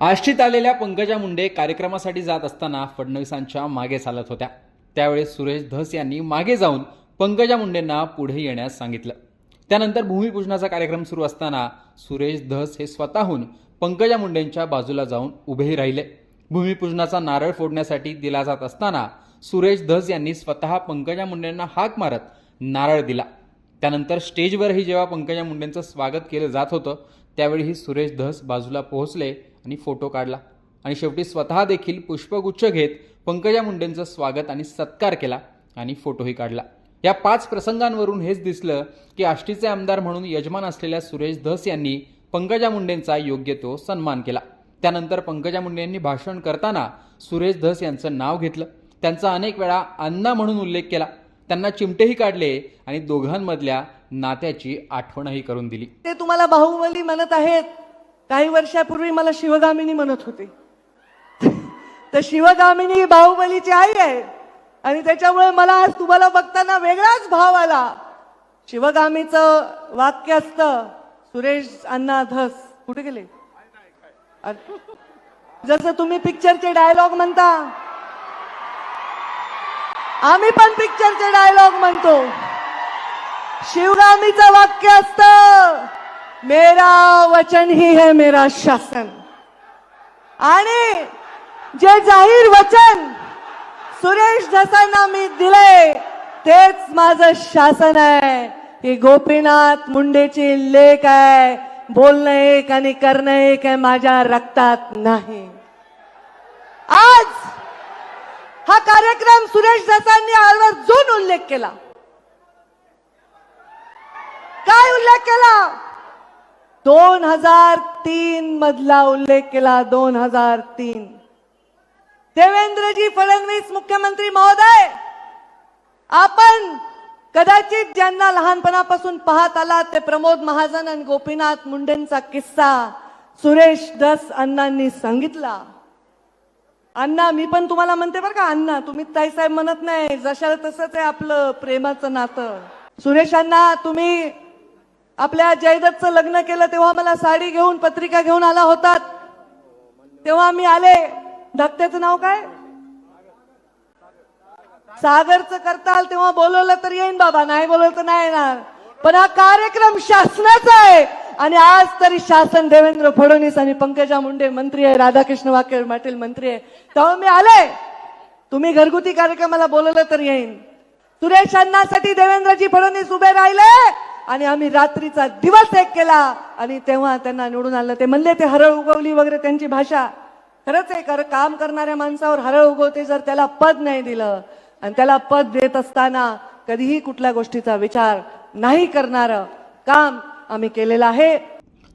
आष्टीत आलेल्या पंकजा मुंडे कार्यक्रमासाठी जात असताना फडणवीसांच्या मागे चालत होत्या. त्यावेळेस सुरेश धस यांनी मागे जाऊन पंकजा मुंडेंना पुढे येण्यास सांगितलं. त्यानंतर भूमिपूजनाचा कार्यक्रम सुरू असताना सुरेश धस हे स्वतःहून पंकजा मुंडेंच्या बाजूला जाऊन उभेही राहिले. भूमिपूजनाचा नारळ फोडण्यासाठी दिला जात असताना सुरेश धस यांनी स्वतः पंकजा मुंडेंना हाक मारत नारळ दिला. त्यानंतर स्टेजवरही जेव्हा पंकजा मुंडेंचं स्वागत केलं जात होतं त्यावेळीही सुरेश धस बाजूला पोहोचले आणि फोटो काढला. आणि शेवटी स्वतः देखील पुष्पगुच्छ घेत पंकजा मुंडेंचं स्वागत आणि सत्कार केला आणि फोटोही काढला. या पाच प्रसंगांवरून हेच दिसलं की आष्टीचे आमदार म्हणून यजमान असलेल्या सुरेश धस यांनी पंकजा मुंडेंचा योग्य तो सन्मान केला. त्यानंतर पंकजा मुंडे यांनी भाषण करताना सुरेश धस यांचं नाव घेतलं. त्यांचा अनेक वेळा अण्णा म्हणून उल्लेख केला. त्यांना चिमटेही काढले आणि दोघांमधल्या नात्याची आठवणही करून दिली. ते तुम्हाला बाहुबली म्हणत आहेत. काही वर्षापूर्वी मला शिवगामिनी म्हणत होते. तर शिवगामिनी ही बाहुबलीची आई आहे. आणि त्याच्यामुळे मला आज तुम्हाला बघताना वेगळाच भाव आला. शिवगामीचं वाक्य असतं सुरेश अण्णा धस. कुठे गेले? जसं तुम्ही पिक्चरचे डायलॉग म्हणता. आम्ही पण पिक्चरचे डायलॉग म्हणतो. शिवगामीचं वाक्य असतं मेरा वचन ही है मेरा शासन। आणि जे जाहीर वचन सुरेश धसांना मी दिले तेच माझं शासन आहे. ही गोपीनाथ मुंडेची लेख आहे. बोलणं एक आणि करणं एक आहे माझ्या रक्तात नाही. आज हा कार्यक्रम सुरेश दसांनी आजवर जून उल्लेख केला काय उल्लेख केला दोन हजार तीन मधला उल्लेख केला दोन हजार तीन. देवेंद्रजी फडणवीस मुख्यमंत्री महोदय आपण कदाचित ज्यांना लहानपणापासून पाहत आलात ते प्रमोद महाजन आणि गोपीनाथ मुंडेंचा किस्सा सुरेश दस अण्णांनी सांगितला. अण्णा मी पण तुम्हाला म्हणते बरं का अण्णा तुम्ही ताईसाहेब म्हणत नाही जशाला तसंच आहे आपलं प्रेमाचं नातं. सुरेश अण्णा तुम्ही आपल्या जयदत्तचं लग्न केलं तेव्हा मला साडी घेऊन पत्रिका घेऊन आला होतात तेव्हा मी आले. धक्त्याचं नाव काय? सागरचं करताल तेव्हा बोलवलं तर येईन बाबा. नाही बोलवलं तर नाही येणार. पण हा कार्यक्रम शासनाचा आहे. आणि आज तरी शासन देवेंद्र फडणवीस आणि पंकजा मुंडे मंत्री आहे राधाकृष्ण वाके पाटील मंत्री आहे. तेव्हा मी आले. तुम्ही घरगुती कार्यक्रमाला बोलवलं तर येईन. सुरेश अण्णासाठी देवेंद्रजी फडणवीस उभे राहिले. आणि आम्ही रात्रीचा दिवस एक केला आणि तेव्हा त्यांना निवडून आणलं. ते म्हणले ते हरळ उगवली वगैरे त्यांची भाषा. खरंच आहे खरं काम करणाऱ्या माणसावर हरळ उगवते जर त्याला पद नाही दिलं. आणि त्याला पद देत असताना कधीही कुठल्या गोष्टीचा विचार नाही करणार काम आम्ही केलेलं आहे.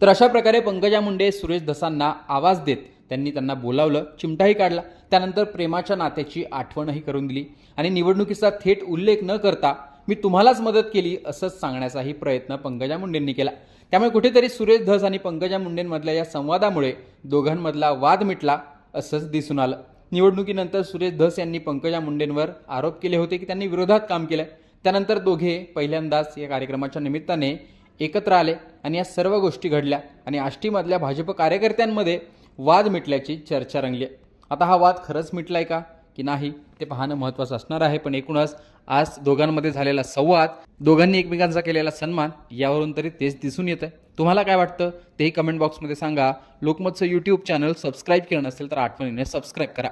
तर अशा प्रकारे पंकजा मुंडे सुरेश धसांना आवाज देत त्यांनी त्यांना बोलावलं चिमटाही काढला. त्यानंतर प्रेमाच्या नात्याची आठवणही करून दिली. आणि निवडणुकीचा थेट उल्लेख न करता मी तुम्हालाच मदत केली असंच सांगण्याचाही प्रयत्न पंकजा मुंडेंनी केला. त्यामुळे कुठेतरी सुरेश धस आणि पंकजा मुंडेंमधल्या या संवादामुळे दोघांमधला वाद मिटला असंच दिसून आलं. निवडणुकीनंतर सुरेश धस यांनी पंकजा मुंडेंवर आरोप केले होते की त्यांनी विरोधात काम केलं त्यानंतर दोघे पहिल्यांदाच या कार्यक्रमाच्या निमित्ताने एकत्र आले आणि या सर्व गोष्टी घडल्या आणि आष्टीमधल्या भाजप कार्यकर्त्यांमध्ये वाद मिटल्याची चर्चा रंगली आता हा वाद खरंच मिटलाय का? की नाही ते पाहणं महत्त्वाचं असणार आहे. पण एकूणच आज दोघांमध्ये झालेला संवाद दोघांनी एकमेकांचा केलेला सन्मान यावरून तरी तेच दिसून येतं तुम्हाला काय वाटतं? तेही कमेंट बॉक्समध्ये सांगा. लोकमतचं यूट्यूब चॅनल सबस्क्राईब केलं नसेल तर आठवणीने सबस्क्राईब करा.